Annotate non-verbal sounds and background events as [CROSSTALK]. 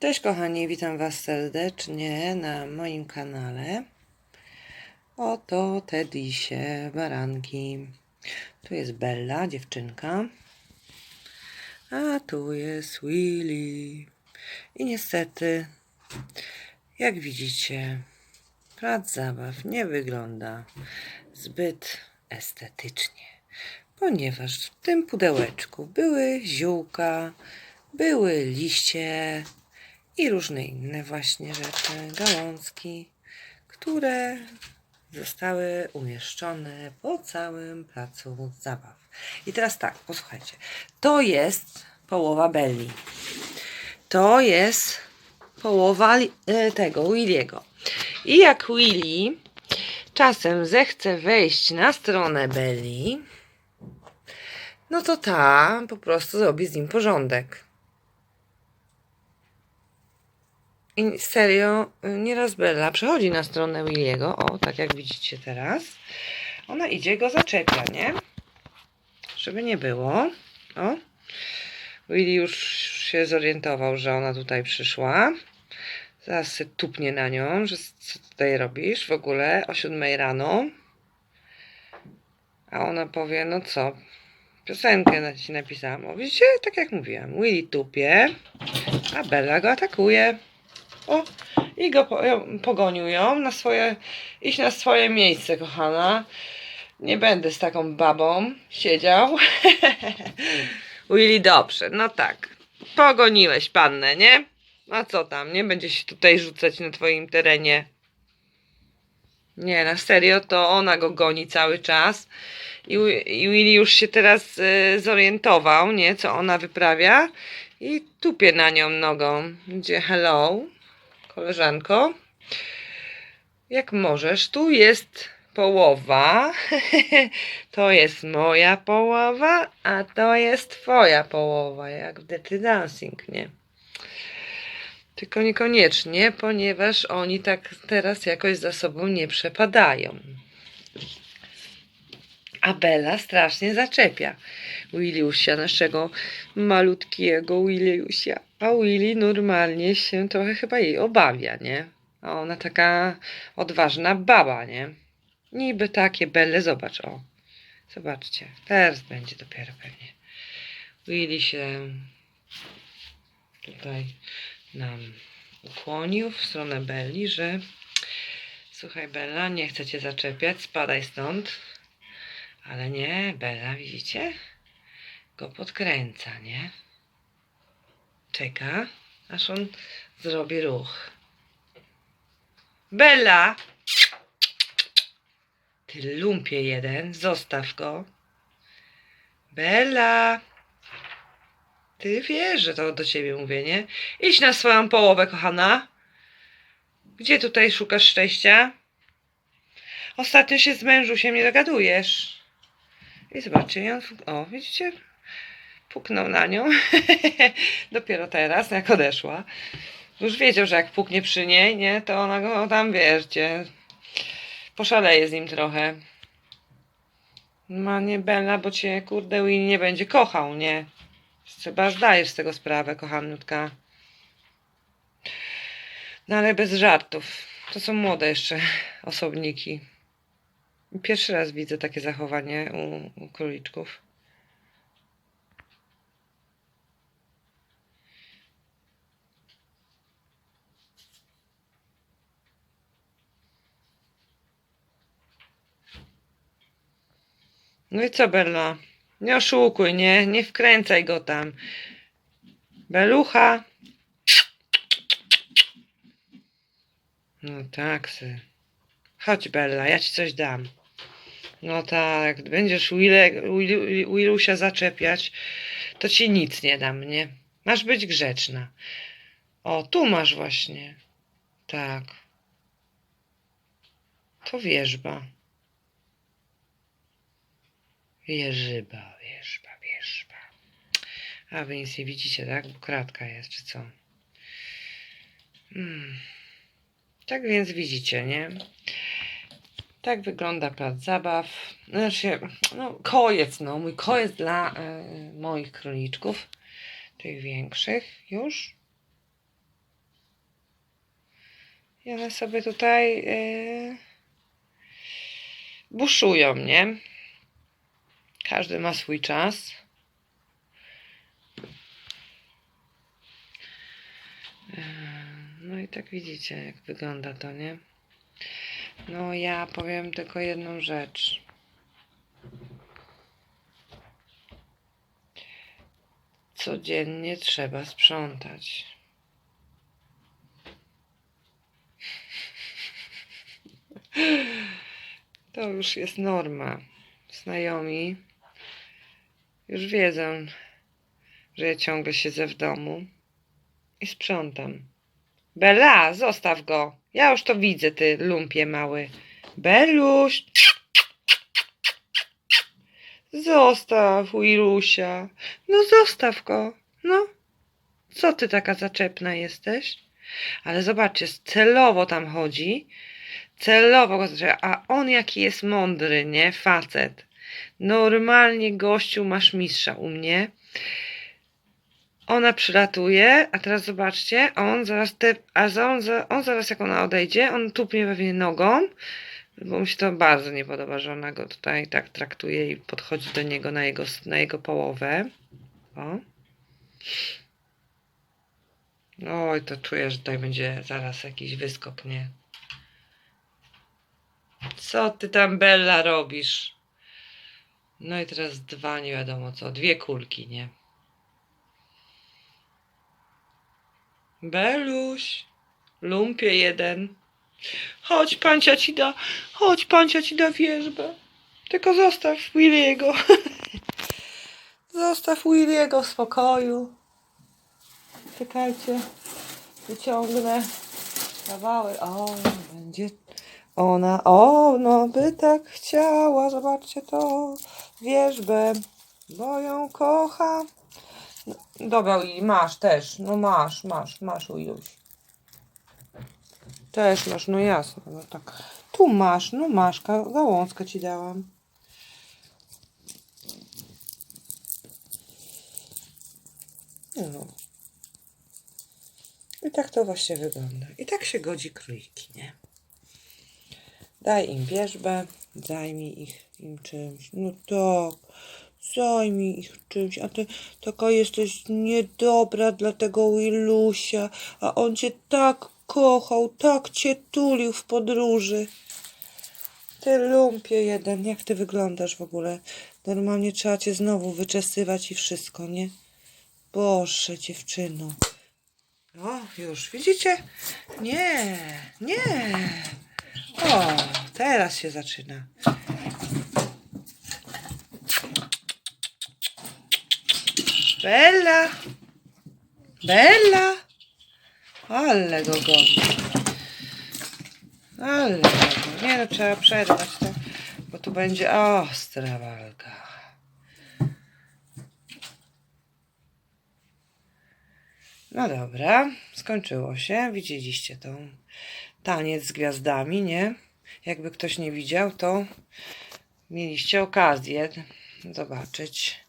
Cześć kochani, witam Was serdecznie na moim kanale. Oto te disie, baranki. Tu jest Bella, dziewczynka. A tu jest Willy. I niestety, jak widzicie, plac zabaw nie wygląda zbyt estetycznie, ponieważ w tym pudełeczku były ziółka, były liście i różne inne właśnie rzeczy, gałązki, które zostały umieszczone po całym placu zabaw. I teraz tak, posłuchajcie. To jest połowa Belli. To jest połowa e, tego Williego. I jak Willy czasem zechce wejść na stronę Belli, no to ta po prostu zrobi z nim porządek. I serio, nieraz Bella przechodzi na stronę Williego, o, tak jak widzicie teraz. Ona idzie go zaczepia, nie? Żeby nie było. O. Willy już się zorientował, że ona tutaj przyszła. Zaraz się tupnie na nią, że co tutaj robisz w ogóle o siódmej rano. A ona powie, no co, piosenkę na ci napisałam. O, widzicie, tak jak mówiłam, Willy tupie, a Bella go atakuje. O, i go pogonił ją na swoje, iść na swoje miejsce, kochana. Nie będę z taką babą siedział. [LAUGHS] Willy, dobrze, no tak. Pogoniłeś pannę, nie? A co tam, nie będzie się tutaj rzucać na twoim terenie. Nie, na serio, to ona go goni cały czas. I, i Willy już się teraz y, zorientował, nie, co ona wyprawia. I tupie na nią nogą. Gdzie hello, koleżanko. Jak możesz, tu jest połowa. [LAUGHS] to jest moja połowa, a to jest twoja połowa, jak w Dirty Dancing, nie? Tylko niekoniecznie, ponieważ oni tak teraz jakoś za sobą nie przepadają. A Bella strasznie zaczepia Williusia, naszego malutkiego Williusia. A Willy normalnie się trochę chyba jej obawia, nie? A ona taka odważna baba, nie? Niby takie Belle, zobacz, o. Zobaczcie, teraz będzie dopiero pewnie. Willy się tutaj nam ukłonił w stronę Belli, że słuchaj Bella, nie chcę cię zaczepiać, spadaj stąd. Ale nie, Bella, widzicie? Go podkręca, nie? Czeka, aż on zrobi ruch. Bella! Ty lumpie jeden, zostaw go. Bella! Ty wiesz, że to do ciebie mówię, nie? Idź na swoją połowę, kochana. Gdzie tutaj szukasz szczęścia? Ostatnio się z mężusiem nie dogadujesz. I zobaczcie, on, o, widzicie? Puknął na nią. [LAUGHS] Dopiero teraz, jak odeszła. Już wiedział, że jak puknie przy niej, nie, to ona go tam, wierzcie, poszaleje z nim trochę. Ma nie Bella, bo cię, kurde, Winnie nie będzie kochał, nie? Chyba zdajesz z tego sprawę, kochanutka. No ale bez żartów. To są młode jeszcze osobniki. Pierwszy raz widzę takie zachowanie u, u króliczków. No i co, Bella? Nie oszukuj, nie? Nie wkręcaj go tam. Belucha. No tak, sy. Chodź, Bella, ja ci coś dam. No tak, będziesz Willusia zaczepiać, to ci nic nie dam, nie? Masz być grzeczna. O, tu masz właśnie. Tak. To wierzba. Wieżyba, wierzba, wierzba. A wy nic nie widzicie, tak? Bo kratka jest, czy co? Hmm. Tak więc widzicie, nie? Tak wygląda plac zabaw. Znaczy, no, kojec, no, mój kojec dla e, moich króliczków, tych większych już. I one sobie tutaj yy, buszują, nie? Każdy ma swój czas. No i tak widzicie, jak wygląda to, nie? No ja powiem tylko jedną rzecz. Codziennie trzeba sprzątać. [LAUGHS] To już jest norma. Znajomi już wiedzą, że ja ciągle siedzę w domu i sprzątam. Bela, zostaw go. Ja już to widzę, ty lumpie mały. Beluś. Zostaw Wilusia. No zostaw go. No. Co ty taka zaczepna jesteś? Ale zobaczcie, celowo tam chodzi. Celowo. A on jaki jest mądry, nie? Facet. Normalnie gościu masz mistrza u mnie. Ona przylatuje, a teraz zobaczcie, on zaraz te, a on, on zaraz jak ona odejdzie, on tupnie pewnie nogą, bo mi się to bardzo nie podoba, że ona go tutaj tak traktuje i podchodzi do niego na jego, na jego połowę. O. Oj, to czuję, że tutaj będzie zaraz jakiś wyskok, nie? Co ty tam, Bella, robisz? No i teraz dwa, nie wiadomo co, dwie kulki, nie? Beluś, lumpie jeden. Chodź, pancia ci da, chodź, pancia ci da wierzbę. Tylko zostaw Williego. [LAUGHS] zostaw Williego w spokoju. Czekajcie, wyciągnę kawałek. O, będzie ona, o, no by tak chciała, zobaczcie to, wierzbę, bo ją kocha. No, Dobra, i masz też, no masz, masz, masz Ujuś. Też masz, no jasne, no tak. Tu masz, no masz, ka- gałązkę ci dałam. No. I tak to właśnie wygląda. I tak się godzi króliki, nie? Daj im wierzbę, zajmij ich im czymś. No tak, zajmij ich czymś. A ty taka jesteś niedobra dla tego Willusia, a on cię tak kochał, tak cię tulił w podróży. Ty lumpie jeden, jak ty wyglądasz w ogóle? Normalnie trzeba cię znowu wyczesywać i wszystko, nie? Boże, dziewczyno. O, już widzicie? Nie, nie. Teraz się zaczyna. Bella! Bella! Ale go goni. Ale go. Nie no, trzeba przerwać to, bo tu będzie ostra walka. No dobra, skończyło się. Widzieliście to. Taniec z gwiazdami, nie? Jakby ktoś nie widział, to mieliście okazję zobaczyć.